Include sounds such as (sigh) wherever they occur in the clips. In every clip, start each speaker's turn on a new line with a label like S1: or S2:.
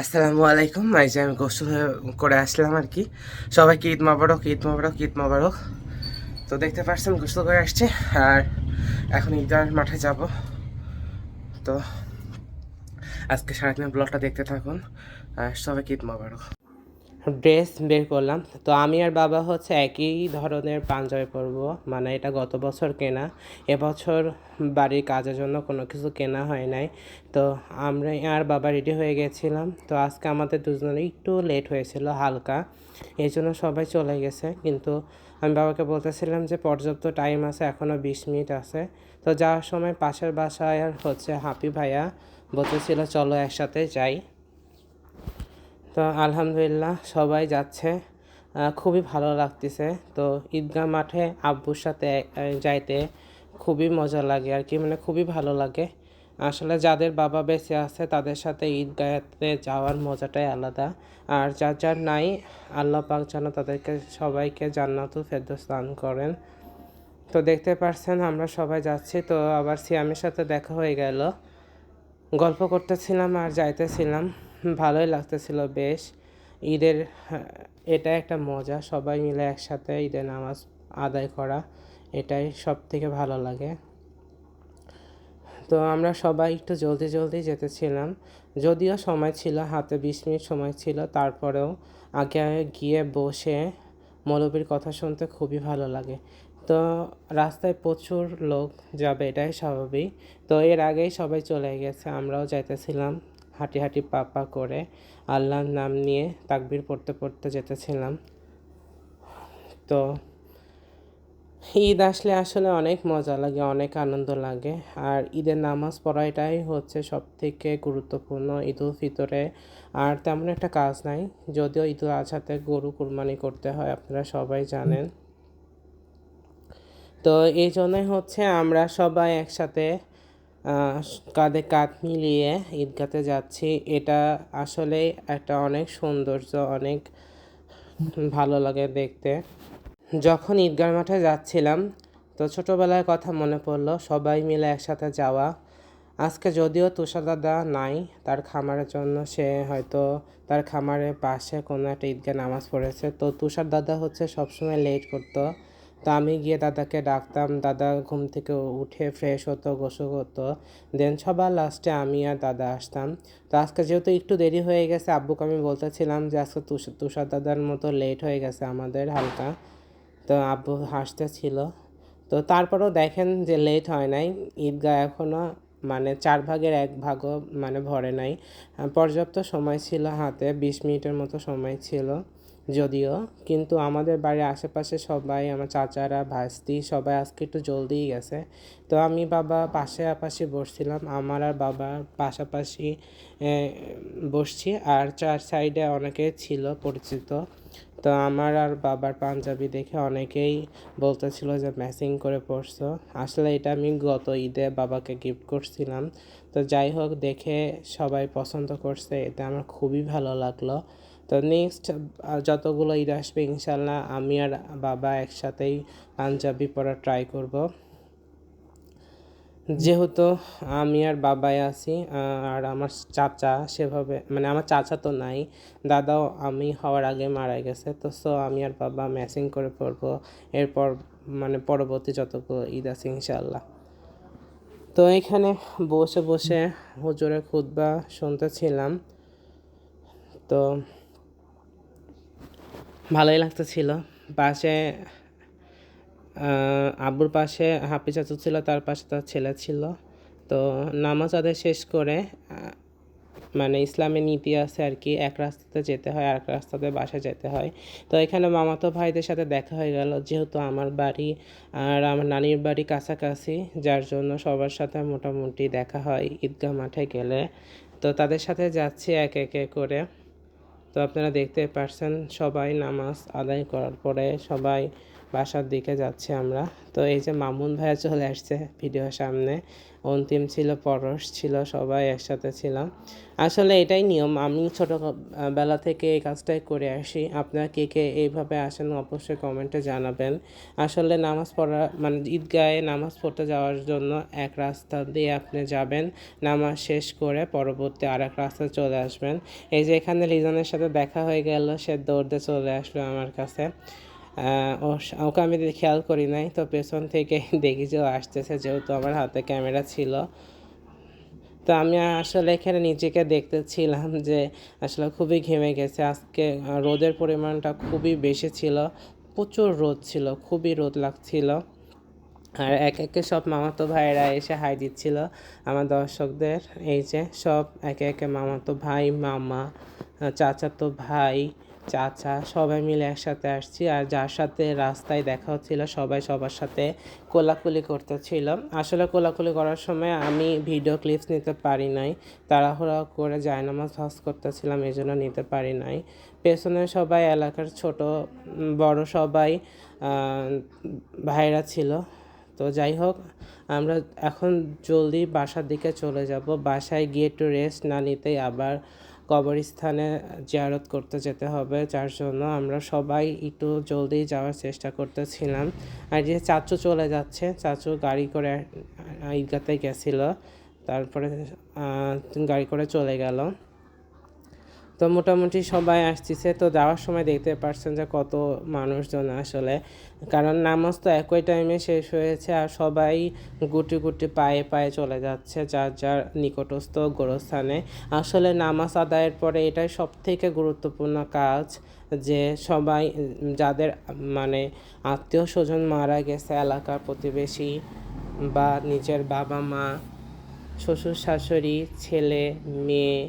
S1: আসসালামু আলাইকুম। এই যে আমি গোসল করে আসলাম আর কি। সবাইকে ঈদ মাবারক ঈদ মাবারক ঈদ মাবারক? তো দেখতে পাচ্ছেন গোসল করে আসছে। আর এখন ঈদার মাঠে যাব। তো আজকে সারাদিনের ব্লগটা দেখতে থাকুন। আর সবাইকে ঈদ মাবারক। ড্রেস বের করলাম। তো আমি আর বাবা হচ্ছে একই ধরনের পাঞ্জাবি পরবো। মানে এটা গত বছর কেনা। এবছর বাড়ির কাজের জন্য কোনো কিছু কেনা হয় নাই। তো আমরা আর বাবা রেডি হয়ে গেছিলাম। তো আজকে আমাদের দুজনের একটু লেট হয়েছিল, হালকা। এই জন্য সবাই চলে গেছে। কিন্তু আমি বাবাকে বলতেছিলাম যে পর্যাপ্ত টাইম আছে এখনও বিশ মিনিট আছে। তো যাওয়ার সময় পাশের বাসায় আর হচ্ছে হাপি ভাইয়া বলতেছিল, চলো একসাথে যাই। তো আলহামদুলিল্লাহ সবাই যাচ্ছে। খুবই ভালো লাগতেছে। তো ঈদগাহ মাঠে আব্বুর সাথে যাইতে খুবই মজা লাগে আর কি মানে খুবই ভালো লাগে। আসলে যাদের বাবা বেঁচে আছে, তাদের সাথে ঈদগাহতে যাওয়ার মজাটাই আলাদা। আর যার যার নাই, আল্লাহ পাক যেন তাদেরকে, সবাইকে জান্নাতুল ফেরদৌস দান করেন। তো দেখতে পারছেন, আমরা সবাই যাচ্ছি। তো আবার সিয়ামের সাথে দেখা হয়ে গেল। গল্প করতেছিলাম আর যাইতেছিলাম। ভালোই লাগতেছিল বেশ। ঈদের হ্যাঁ, এটা একটা মজা সবাই মিলে একসাথে ঈদের নামাজ আদায় করা এটাই সব থেকে ভালো লাগে। তো আমরা সবাই একটু জলদি জলদি যেতেছিলাম যদিও সময় ছিল হাতে বিশ মিনিট সময় ছিল তারপরেও আগে গিয়ে বসে মৌলবীর কথা শুনতে খুবই ভালো লাগে। তো রাস্তায় প্রচুর লোক যাবে এটাই স্বাভাবিক। তো এর আগেই সবাই চলে গেছে আমরাও যাইতেছিলাম। হাঁটি হাঁটি পা পা করে আল্লাহর নাম নিয়ে তাকবির পড়তে পড়তে যেতেছিলাম। তো ঈদ আসলে আসলে অনেক মজা লাগে, অনেক আনন্দ লাগে। আর ঈদের নামাজ পড়াটাই হচ্ছে সব থেকে গুরুত্বপূর্ণ ঈদ উল ফিতরে। আর তেমন একটা কাজ নাই, যদিও ঈদ উল আজহাতে গরু কুরবানি করতে হয়, আপনারা সবাই জানেন। তো এই জন্যই হচ্ছে আমরা সবাই একসাথে কাঁধে কাঁধ মিলিয়ে ঈদগাতে যাচ্ছি। এটা আসলে একটা অনেক সৌন্দর্য, অনেক ভালো লাগে দেখতে। যখন ঈদগাহ মাঠে যাচ্ছিলাম, তো ছোটোবেলার কথা মনে পড়ল, সবাই মিলে একসাথে যাওয়া। আজকে যদিও তুষার দাদা নাই, তার খামারের জন্য সে হয়তো তার খামারের পাশে কোনো একটা ঈদগাহ নামাজ পড়েছে। তো তুষার দাদা হচ্ছে সবসময় লেট করতো। তো আমি গিয়ে দাদাকে ডাকতাম, দাদা, ঘুম থেকে উঠে ফ্রেশ হতো, গোসল করতো। দেন সবার লাস্টে আমি আর দাদা আসতাম। তো আজকে যেহেতু একটু দেরি হয়ে গেছে, আব্বুকে আমি বলতেছিলাম যে, আজকে তুষার তুষার দাদার মতো লেট হয়ে গেছে আমাদের হালকা। তো আব্বু হাসতেছিল। তো তারপরেও দেখেন যে লেট হয় নাই। ঈদগাহ এখনও মানে চার ভাগের এক ভাগও মানে ভরে নাই। পর্যাপ্ত সময় ছিল হাতে, বিশ মিনিটের মতো সময় ছিল। যদিও, কিন্তু আমাদের বাড়ির আশেপাশে সবাই, আমার চাচারা ভাস্তি সবাই আজকে একটু জলদিই গেছে। তো আমি বাবা পাশে আপাশে বসছিলাম, আমার আর বাবা পাশাপাশি বসছি। আর চার সাইডে অনেকে ছিল পরিচিত। তো আমার আর বাবার পাঞ্জাবি দেখে অনেকেই বলতেছিল যে ম্যাচিং করে পরছো। আসলে এটা আমি গত ঈদে বাবাকে গিফট করছিলাম। তো যাই হোক, দেখে সবাই পছন্দ করছে এতে আমার খুবই ভালো লাগল। তো নেক্সট যতগুলো ঈদ আসবে ইনশাল্লাহ আমি আর বাবা একসাথেই পাঞ্জাবি পরা ট্রাই করব। যেহেতু আমি আর বাবাই আছি আর আমার চাচা সেভাবে মানে আমার চাচা তো নাই, দাদাও আমি হওয়ার আগে মারা গেছে, তো সো আমি আর বাবা ম্যাচিং করে পড়ব এরপর মানে পরবর্তী যতগুলো ঈদ আছে ইনশাল্লাহ। তো এখানে বসে বসে হুজুরের খুতবা শুনতেছিলাম। তো ভালোই লাগতেছিল। পাশে আব্বুর পাশে হাফি চাচু ছিল, তার পাশে তার ছেলে ছিল। তো নামাজ আদায় শেষ করে মানে ইসলামের নীতি আছে আর কি, এক রাস্তাতে যেতে হয় আর এক রাস্তাতে বাসায় যেতে হয়। তো এখানে মামাতো ভাইদের সাথে দেখা হয়ে গেল, যেহেতু আমার বাড়ি আর আমার নানির বাড়ি কাছাকাছি, যার জন্য সবার সাথে মোটামুটি দেখা হয় ঈদগাহ মাঠে গেলে। তো তাদের সাথে যাচ্ছি এক একে করে। তো আপনারা দেখতে পারছেন সবাই নামাজ আদায় করার পরে সবাই
S2: বাসার দিকে যাচ্ছি আমরা। তো এই যে মামুন ভাইয়া চলে আসছে ভিডিওর সামনে। অন্তিম ছিল, পরশ ছিল, সবাই একসাথে ছিলাম। আসলে এটাই নিয়ম, আমি ছোটো বেলা থেকে এই কাজটাই করে আসি। আপনারা কে কে এইভাবে আসেন অবশ্যই কমেন্টে জানাবেন। আসলে নামাজ পড়া মানে ঈদগাহে নামাজ পড়তে যাওয়ার জন্য এক রাস্তা দিয়ে আপনি যাবেন, নামাজ শেষ করে পরবর্তী আর এক রাস্তায় চলে আসবেন। এই যে এখানে লিজনের সাথে দেখা হয়ে গেল, সে দৌড়তে চলে আসলো আমার কাছে। ওকে আমি খেয়াল করি নাই, তো পেছন থেকে (laughs) দেখি যে আসতেছে, যেহেতু আমার হাতে ক্যামেরা ছিল। তো আমি আসলে এখানে নিজেকে দেখতেছিলাম যে আসলে খুবই ঘেমে গেছে। আজকে রোদের পরিমাণটা খুবই বেশি ছিল, প্রচুর রোদ ছিল, খুবই রোদ লাগছিল। আর এক একে সব মামাতো ভাইয়েরা এসে হাই দিচ্ছিল, আমার দর্শকদের, এই যে সব একে একে মামাতো ভাই, মামা চাচাতো ভাই চাচা, সবাই মিলে একসাথে আসছি আর যার সাথে রাস্তায় দেখা হচ্ছিল, সবাই সবার সাথে কোলাকুলি করতেছিল। আসলে কোলাকুলি করার সময় আমি ভিডিও ক্লিপস নিতে পারি নাই তাড়াহুড়া করে জায়নামাজ হজ করতেছিলাম এই জন্য নিতে পারি নাই। পেছনে সবাই, এলাকার ছোট, বড় সবাই ভাইরা ছিল। তো যাই হোক, আমরা এখন জলদি বাসার দিকে চলে যাব। বাসায় গিয়ে একটু রেস্ট না নিতেই আবার কবরস্থানে জিয়ারত করতে যেতে হবে। যার জন্য আমরা সবাই একটু জলদি যাওয়ার চেষ্টা করতেছিলাম। আর যে চাচু চলে যাচ্ছে, চাচু গাড়ি করে ঈদগাতে গেছিল। তারপরে গাড়ি করে চলে গেল। তো মোটামুটি সবাই আসতেছে। তো যাওয়ার সময় দেখতে পারছেন যে কত মানুষজন আসলে। কারণ নামাজ তো একই টাইমে শেষ হয়েছে আর সবাই গুটি গুটি পায়ে পায়ে চলে যাচ্ছে যার যার নিকটস্থ গোরস্থানে। আসলে নামাজ আদায়ের পরে এটাই সব থেকে গুরুত্বপূর্ণ কাজ যে সবাই, যাদের মানে আত্মীয় স্বজন মারা গেছে, এলাকার প্রতিবেশী বা নিজের বাবা মা শ্বশুর শাশুড়ি ছেলে, মেয়ে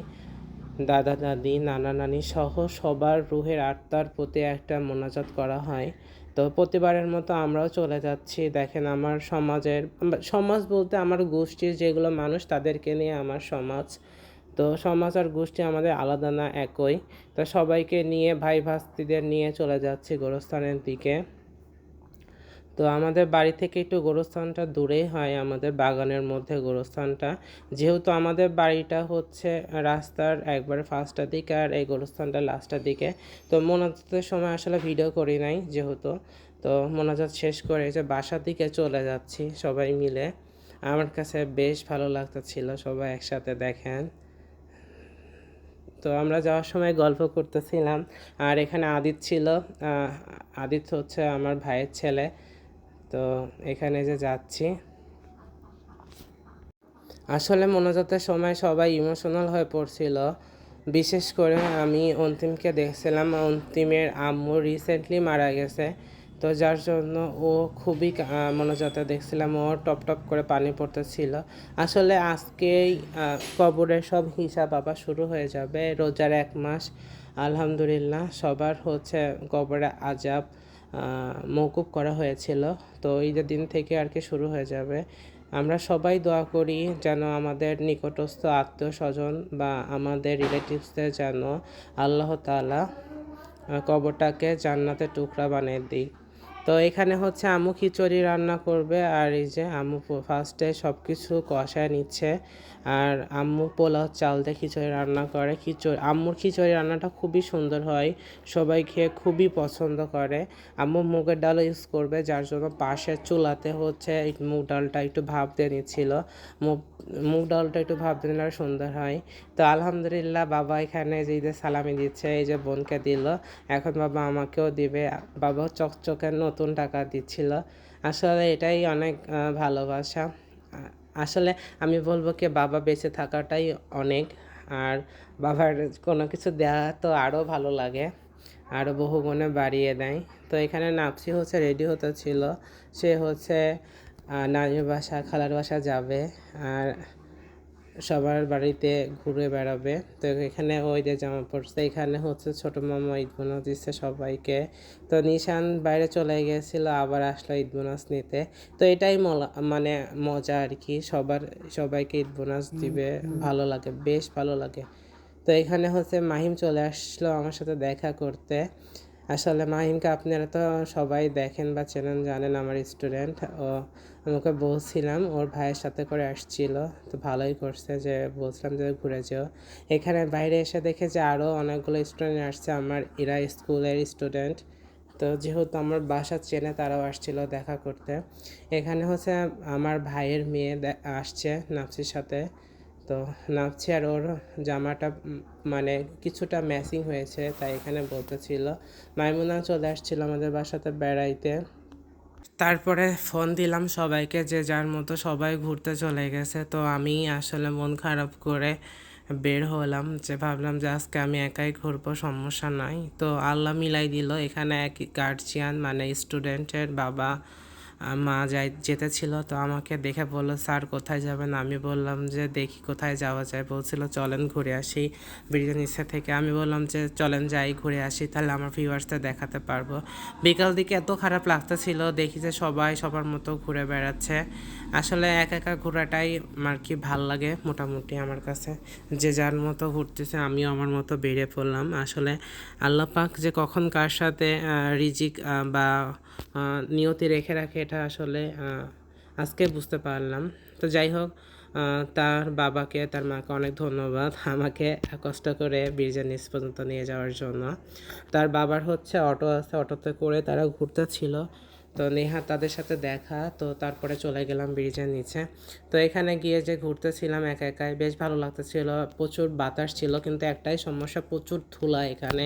S2: দাদা, দাদি, নানা, নানি সহ সবার রুহের আত্মার প্রতি একটা মোনাজাত করা হয়। তো প্রতিবারের মতো আমরাও চলে যাচ্ছি। দেখেন আমার সমাজের, সমাজ বলতে আমার গোষ্ঠীর যেগুলো মানুষ, তাদেরকে নিয়ে আমার সমাজ। তো সমাজ আর গোষ্ঠী আমাদের আলাদা না, একই। তো সবাইকে নিয়ে ভাই ভাস্তিদের নিয়ে চলে যাচ্ছি গোরস্থানের দিকে। তো আমাদের বাড়ি থেকে একটু গোরস্থানটা দূরেই হয় আমাদের বাগানের মধ্যে গোরস্থানটা। যেহেতু আমাদের বাড়িটা হচ্ছে রাস্তার একবারে ফার্স্টের দিকে আর এই গোরস্থানটা লাস্টের দিকে। তো মোনাজাতের সময় আসলে ভিডিও করি নাই যেহেতু। তো মোনাজাত শেষ করে যে বাসার দিকে চলে যাচ্ছি সবাই মিলে। আমার কাছে বেশ ভালো লাগতেছিল সবাই একসাথে দেখেন। তো আমরা যাওয়ার সময় গল্প করতেছিলাম। আর এখানে আদিত ছিল আদিত হচ্ছে আমার ভাইয়ের ছেলে। তো এখানে যে যাচ্ছি। আসলে মনোজাতের সময় সবাই ইমোশনাল হয়ে পড়ছিল। বিশেষ করে আমি অন্তিমকে দেখছিলাম, অন্তিমের আম্মু রিসেন্টলি মারা গেছে। তো যার জন্য ও খুবই মনোজাতে দেখছিলাম, ও টপ টপ করে পানি পড়তেছিল। আসলে আজকেই কবরের সব হিসাব আবার শুরু হয়ে যাবে। রোজার এক মাস, আলহামদুলিল্লাহ, সবার হচ্ছে কবরে আজাব মওকুফ করা হয়েছিল। তো ঈদের দিন থেকে আর কি শুরু হয়ে যাবে। আমরা সবাই দোয়া করি যেন আমাদের নিকটস্থ আত্মীয় স্বজন বা আমাদের রিলেটিভসদের যেন আল্লাহ তাআলা কবরটাকে জান্নাতের টুকরা বানিয়ে দিই তো এখানে হচ্ছে আম্মু খিচুড়ি রান্না করবে আর এই যে আম্মু ফার্স্টে সব কিছু কষায় নিচ্ছে আর আম্মু পোলাও চাল দিয়ে খিচুড়ি রান্না করে। খিচুড়ি আম্মুর খিচুড়ি রান্নাটা খুবই সুন্দর হয়, সবাই খেয়ে খুবই পছন্দ করে। আম্মু মুগের ডাল ইউজ করবে, যার জন্য পাশের চুলাতে হচ্ছে মুগ ডালটা একটু ভাপ দিয়ে নিচ্ছিল। মুগ মুগ ডালটা একটু ভাপ দিয়ে নিলে সুন্দর হয়। তো আলহামদুলিল্লাহ বাবা এখানে যে ঈদের সালামি দিচ্ছে, এই যে বোনকে দিল, এখন বাবা আমাকেও দিবে। বাবা চকচকে নতুন টাকা দিচ্ছিল। আসলে এটাই অনেক ভালোবাসা। আসলে আমি বলব কি, বাবা বেঁচে থাকাটাই অনেক। আর বাবার কোনো কিছু দেওয়া তো আরও ভালো লাগে, আরও বহু গুণে বাড়িয়ে দেয়। তো এখানে নাপসি হচ্ছে, রেডি হতে ছিল। সে হচ্ছে নানির বাসা, খালার বাসা যাবে। আর সবার বাড়িতে ঘুরে বেড়াবে। তো এখানে ওই যে জামা পড়ছে এখানে হচ্ছে ছোট মামা ঈদ বোনাস দিচ্ছে সবাইকে। তো নিশান বাইরে চলে গেছিল আবার আসলো ঈদ বোনাস নিতে। তো এটাই মলা- মানে মজা আর কি সবার সবাইকে ঈদ বোনাস দিবে ভালো লাগে বেশ ভালো লাগে। তো এখানে হচ্ছে মাহিম চলে আসলো আমার সাথে দেখা করতে। আসলে মাহিমকে আপনারা তো সবাই দেখেন বা চেনেন, জানেন আমার স্টুডেন্ট ও আমাকে বলছিলাম, ওর ভাইয়ের সাথে করে আসছিল, তো ভালোই করছে যে বলছিলাম যে ঘুরে যেও। এখানে বাইরে এসে দেখে যে আরও অনেকগুলো স্টুডেন্ট আসছে, আমার, এরা স্কুলের স্টুডেন্ট তো যেহেতু আমার বাসা চেনে তারাও আসছিল দেখা করতে। এখানে হচ্ছে আমার ভাইয়ের মেয়ে আসছে নাপসির সাথে। তো নাপছি আর ওর জামাটা মানে কিছুটা ম্যাচিং হয়েছে, তাই এখানে বলতেছিল। মাইমুনা চলে আসছিল আমাদের বাসাতে বেড়াইতে। তারপরে ফোন দিলাম সবাইকে যে যার মতো সবাই ঘুরতে চলে গেছে। তো আমি আসলে মন খারাপ করে বের হলাম, যে ভাবলাম যে আজকে আমি একাই ঘুরবো, সমস্যা নাই। তো আল্লাহ মিলাই দিল, এখানে এক গার্জিয়ান মানে স্টুডেন্টের বাবা মা যাই, যেতে ছিল তো আমাকে দেখে বলল, স্যার, কোথায় যাবেন? আমি বললাম যে, দেখি কোথায় যাওয়া যায়। বলছিল, চলেন ঘুরে আসি ব্রিজের থেকে। আমি বললাম যে, চলেন যাই, ঘুরে আসি, তাহলে আমার ভিউয়ার্সদের দেখাতে পারব। বিকাল দিকে এত খারাপ লাগতেছিল দেখি যে সবাই সবার মতো ঘুরে বেড়াচ্ছে। আসলে এক একা ঘোরাটাই আর কি ভালো লাগে মোটামুটি আমার কাছে। যে যার মতো ঘুরতেছে, আমিও আমার মতো বেরিয়ে পড়লাম। আসলে আল্লাহ পাক যে কখন কার সাথে রিজিক বা নিয়তি রেখে রাখে, এটা আসলে আজকে বুঝতে পারলাম। তো যাই হোক তার বাবাকে, তার মাকে অনেক ধন্যবাদ (laughs) আমাকে কষ্ট করে বীরজা নিচ পর্যন্ত নিয়ে যাওয়ার জন্য। তার বাবার হচ্ছে অটো আছে, অটোতে করে তারা ঘুরতে ছিল তো নেহা তাদের সাথে দেখা, তো তারপরে চলে গেলাম ব্রিজের নিচে। তো এখানে গিয়ে যে ঘুরতেছিলাম একা একাই, বেশ ভালো লাগতেছিল। প্রচুর বাতাস ছিল, কিন্তু একটাই সমস্যা, প্রচুর ধুলা এখানে,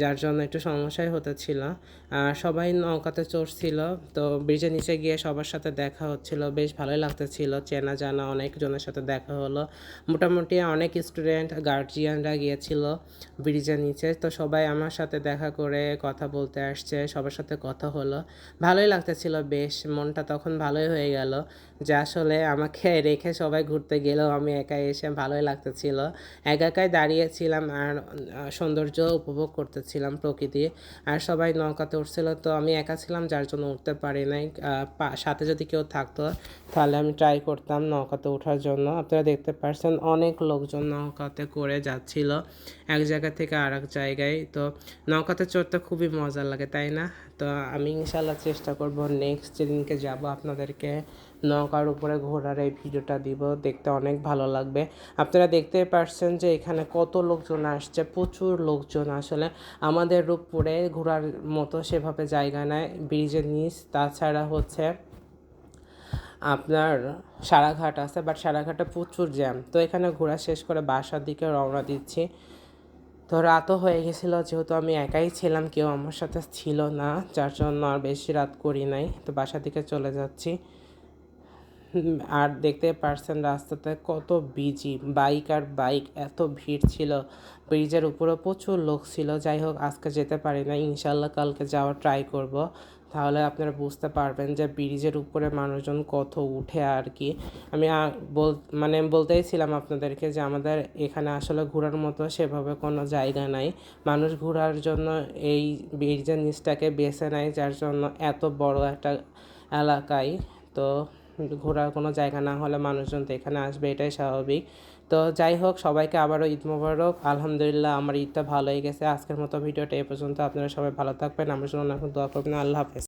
S2: যার জন্য একটু সমস্যাই হতেছিল। সবাই নৌকাতে চড়ছিল, তো ব্রিজের নিচে গিয়ে সবার সাথে দেখা হচ্ছিল, বেশ ভালোই লাগতেছিল। চেনা জানা অনেকজনের সাথে দেখা হলো। মোটামুটি অনেক স্টুডেন্ট গার্জিয়ানরা গিয়েছিল ব্রিজের নিচে। তো সবাই আমার সাথে দেখা করে কথা বলতে আসছে, সবার সাথে কথা হলো। ভালোই লাগতেছিল, বেশ মনটা তখন ভালোই হয়ে গেল যে আসলে আমাকে (laughs) রেখে সবাই ঘুরতে গেলেও আমি একাই এসে ভালোই লাগতেছিল। একা একাই দাঁড়িয়েছিলাম আর সৌন্দর্য উপভোগ করতেছিলাম প্রকৃতি আর সবাই নৌকাতে উঠছিল। তো আমি একা ছিলাম, যার জন্য উঠতে পারি নাই। সাথে যদি কেউ থাকতো, তাহলে আমি ট্রাই করতাম নৌকাতে ওঠার জন্য। আপনারা দেখতে পাচ্ছেন অনেক লোকজন নৌকাতে করে যাচ্ছিল, এক জায়গা থেকে আর এক জায়গায়। তো নৌকাতে চড়তে খুবই মজা লাগে, তাই না? তো আমি ইনশাল্লাহ চেষ্টা করব নেক্সট যেদিনকে যাব আপনাদেরকে নৌকার উপরে ঘোরার এই ভিডিওটা দিব। দেখতে অনেক ভালো লাগবে। আপনারা দেখতে পারছেন যে এখানে কত লোকজন আসছে, প্রচুর লোকজন আসলে। আমাদের রূপপুরে ঘোরার মতো সেভাবে জায়গা নেয় ব্রিজের নিচ। তাছাড়া হচ্ছে আপনার সারাঘাট আছে বাট সারাঘাটে প্রচুর জ্যাম তো এখানে ঘোরা শেষ করে বাসার দিকে রওনা দিচ্ছি। তো রাতও হয়ে গেছিল, যেহেতু আমি একাই ছিলাম, কেউ আমার সাথে ছিল না, যার জন্য আর বেশি রাত করি নাই, তো বাসার দিকে চলে যাচ্ছি। আর দেখতে পারছেন রাস্তাতে কত বিজি বাইক আর বাইক এত ভিড় ছিল। ব্রিজের উপরে প্রচুর লোক ছিল, যাই হোক আজকে যেতে পারি না ইনশাল্লাহ কালকে যাওয়ার ট্রাই করব। তাহলে আপনারা বুঝতে পারবেন যে ব্রিজের উপরে মানুষজন কত উঠে আর কি। আমি বল মানে বলতেই ছিলাম আপনাদেরকে যে আমাদের এখানে আসলে ঘোরার মতো সেভাবে কোনো জায়গা নাই। মানুষ ঘোরার জন্য এই ব্রিজের নিচটাকে বেছে নেয়, যার জন্য এত বড় একটা এলাকায়। তো ঘোরার কোনো জায়গা না হলে মানুষজন তো এখানে আসবে, এটাই স্বাভাবিক। তো যাই হোক, সবাইকে আবারও ঈদ মোবারক। আলহামদুলিল্লাহ আমার ঈদটা ভালোই গেছে। আজকের মতো ভিডিওটা এই পর্যন্ত। আপনারা সবাই ভালো থাকবেন। আমার জন্য অনেক দোয়া করবেন। আল্লাহ হাফেজ।